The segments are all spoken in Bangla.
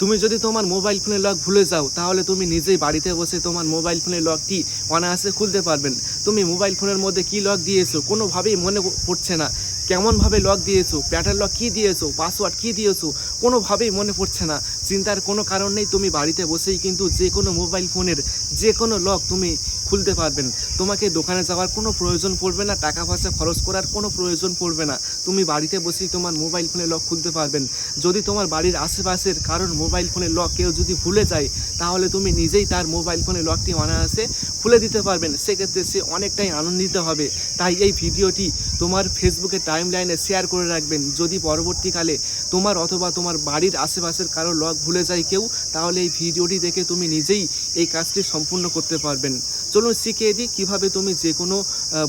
তুমি যদি তোমার মোবাইল ফোনের লক ভুলে যাও, তাহলে তুমি নিজেই বাড়িতে বসে তোমার মোবাইল ফোনের লকটি অনায়াসে খুলতে পারবেন। তুমি মোবাইল ফোনের মধ্যে কি লক দিয়েছ কোনোভাবেই মনে পড়ছে না। কেমনভাবে লক দিয়েছ? প্যাটার্ন লক কী দিয়েছ? পাসওয়ার্ড কী দিয়েছ? কোনোভাবেই মনে পড়ছে না। চিন্তার কোনো কারণ নেই, তুমি বাড়িতে বসেই কিন্তু যে কোনো মোবাইল ফোনের যে কোনো লক তুমি খুলতে পারবেন। তোমাকে দোকানে যাওয়ার কোনো প্রয়োজন পড়বে না, টাকা পয়সা খরচ করার কোনো প্রয়োজন পড়বে না। তুমি বাড়িতে বসেই তোমার মোবাইল ফোনে লক খুলতে পারবেন। যদি তোমার বাড়ির আশেপাশের কারোর মোবাইল ফোনের লক কেউ যদি ভুলে যায়, তাহলে তুমি নিজেই তার মোবাইল ফোনের লকটি অনায়াসে খুলে দিতে পারবেন। সেক্ষেত্রে সে অনেকটাই আনন্দিত হবে। তাই এই ভিডিওটি তোমার ফেসবুকে টাইম লাইনে শেয়ার করে রাখবেন। যদি পরবর্তীকালে তোমার অথবা তোমার বাড়ির আশেপাশের কারও লক ভুলে যায় কেউ, তাহলে এই ভিডিওটি দেখে তুমি নিজেই এই কাজটি সম্পূর্ণ করতে পারবেন। চলুন শিখিয়ে দিই কীভাবে তুমি যে কোনো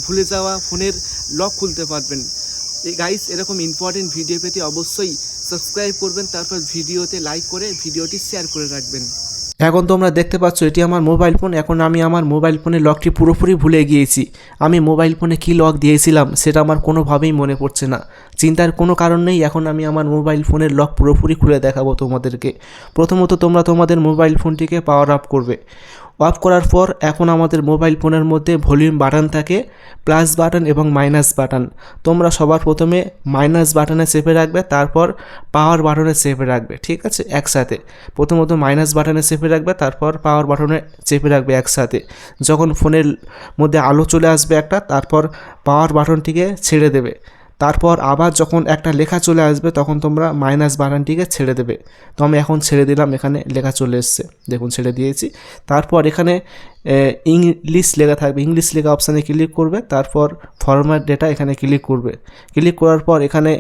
ভুলে যাওয়া ফোনের লক খুলতে পারবেন। এই গাইস এরকম ইম্পর্টেন্ট ভিডিও পেতে অবশ্যই সাবস্ক্রাইব করবেন, তারপর ভিডিওতে লাইক করে ভিডিওটি শেয়ার করে রাখবেন। এখন তোমরা দেখতে পাচ্ছ, এটি আমার মোবাইল ফোন এখন আমি আমার মোবাইল ফোনের লকটি পুরোপুরি ভুলে গিয়েছি। আমি মোবাইল ফোনে কী লক দিয়েছিলাম, সেটা আমার কোনোভাবেই মনে পড়ছে না। চিন্তার কোনো কারণ নেই, এখন আমি আমার মোবাইল ফোনের লক পুরোপুরি খুলে দেখাবো তোমাদেরকে। প্রথমত তোমরা তোমাদের মোবাইল ফোনটিকে পাওয়ার আপ করবে। অফ করার পর এখন আমাদের মোবাইল ফোনের মধ্যে ভলিউম বাটন থাকে, প্লাস বাটন এবং মাইনাস বাটন। তোমরা সবার প্রথমে মাইনাস বাটনে চেপে রাখবে, তারপর পাওয়ার বাটনে চেপে রাখবে, ঠিক আছে? একসাথে। প্রথমত মাইনাস বাটনে চেপে রাখবে, তারপর পাওয়ার বাটনে চেপে রাখবে একসাথে। যখন ফোনের মধ্যে আলো চলে আসবে একটা, তারপর পাওয়ার বাটনটিকে ছেড়ে দেবে। তারপর আবার যখন একটা লেখা চলে আসবে, তখন তোমরা মাইনাস বাটনটিকে ছেড়ে দেবে। তো আমি এখন ছেড়ে দিলাম, এখানে লেখা চলে এসছে। দেখুন, ছেড়ে দিয়েছি। তারপর এখানে ইংলিশ লেখা থাকবে। ইংলিশ লেখা অপশানে ক্লিক করবে। তারপর ফরম্যাট ডেটা এখানে ক্লিক করবে। ক্লিক করার পর এখানে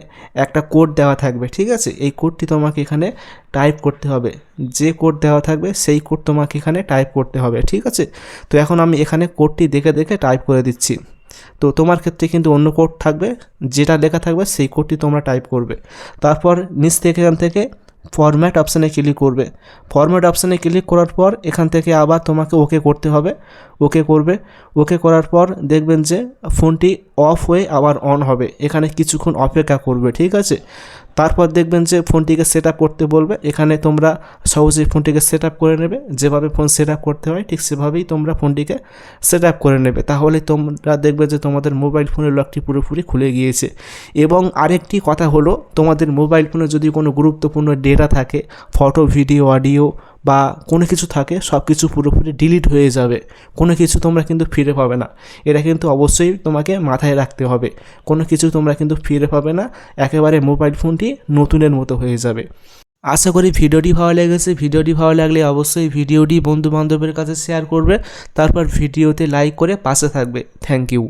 একটা কোড দেওয়া থাকবে, ঠিক আছে? এই কোডটি তোমাকে এখানে টাইপ করতে হবে। যে কোড দেওয়া থাকবে, সেই কোড তোমাকে এখানে টাইপ করতে হবে, ঠিক আছে? তো এখন আমি এখানে কোডটি দেখে দেখে টাইপ করে দিচ্ছি। তো তোমার ক্ষেত্রে কিন্তু অন্য কোড থাকবে, যেটা লেখা থাকবে সেই কোডটি তোমরা টাইপ করবে। তারপর নিচ থেকে এখান থেকে ফরম্যাট অপশানে ক্লিক করবে। ফরম্যাট অপশানে ক্লিক করার পর এখান থেকে আবার তোমাকে ওকে করতে হবে। ওকে করবে। ওকে করার পর দেখবেন যে ফোনটি অফ হয়ে আবার অন হবে। এখানে কিছুক্ষণ অপেক্ষা করবে, ঠিক আছে? তারপর দেখবেন যে ফোনটিকে সেট করতে বলবে। এখানে তোমরা সহজেই ফোনটিকে সেট করে নেবে। যেভাবে ফোন সেট করতে হয়, ঠিক সেভাবেই তোমরা ফোনটিকে সেট করে নেবে। তাহলে তোমরা দেখবে যে তোমাদের মোবাইল ফোনের লকটি পুরোপুরি খুলে গিয়েছে। এবং আরেকটি কথা হলো, তোমাদের মোবাইল ফোনে যদি কোনো গুরুত্বপূর্ণ ডেটা থাকে ফটো ভিডিও অডিও বা কোনো কিছু থাকে সব কিছু পুরোপুরি ডিলিট হয়ে যাবে। কোনো কিছু তোমরা কিন্তু ফিরে পাবে না। এটা কিন্তু অবশ্যই তোমাকে মাথায় রাখতে হবে। কোনো কিছু তোমরা কিন্তু ফিরে পাবে না। একেবারে মোবাইল ফোনটি নতুনের মতো হয়ে যাবে। আশা করি ভিডিওটি ভালো লেগেছে। ভিডিওটি ভালো লাগলে অবশ্যই ভিডিওটি বন্ধু বান্ধবের কাছে শেয়ার করবে। তারপর ভিডিওতে লাইক করে পাশে থাকবে। Thank you